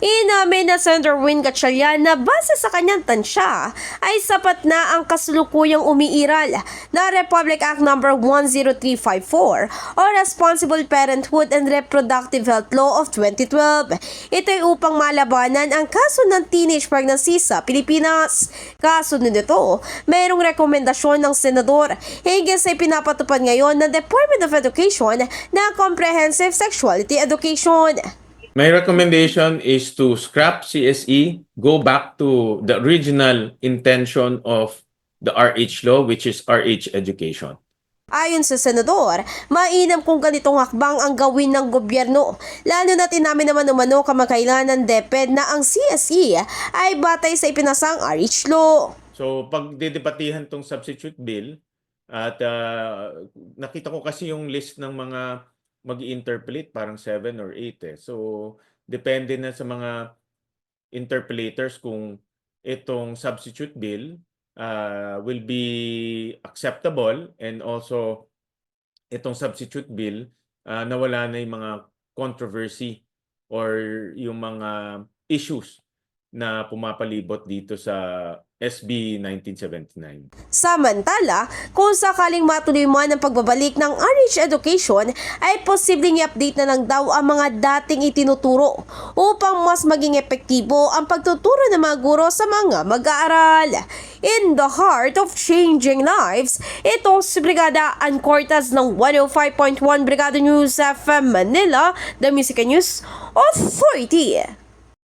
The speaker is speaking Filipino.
Inamin na Senator Win Gatchalian na base sa kanyang tansya ay sapat na ang kasulukuyang umiiral na Republic Act No. 10354 o Responsible Parenthood and Reproductive Health Law of 2012. Ito ay upang malabanan ang kaso ng teenage pregnancy sa Pilipinas. Kaso nito, mayroong rekomendasyon ng senador hingga sa pinapatupad ngayon ng Department of Education na Comprehensive Sexuality Education. My recommendation is to scrap CSE, go back to the original intention of the RH law, which is RH education. Ayon sa senador, mainam kung ganitong hakbang ang gawin ng gobyerno. Lalo na tinamin naman umano kamakailan ng DepEd na ang CSE ay batay sa ipinasang RH law. So pag didebatihan tong substitute bill at ah, nakita ko kasi yung list ng mga mag interpolate parang 7 or 8 eh. So depende na sa mga interpolators kung itong substitute bill ah, will be acceptable and also itong substitute bill ah, nawala na yung mga controversy or yung mga issues na pumapalibot dito sa SB 1979. Samantala, kung sakaling matuloy man ang pagbabalik ng RH Education, ay posibleng i-update na lang daw ang mga dating itinuturo upang mas maging epektibo ang pagtuturo ng mga guro sa mga mag-aaral. In the heart of changing lives, ito si Brigada Ann ng 105.1 Brigada News FM Manila, the Music News Authority.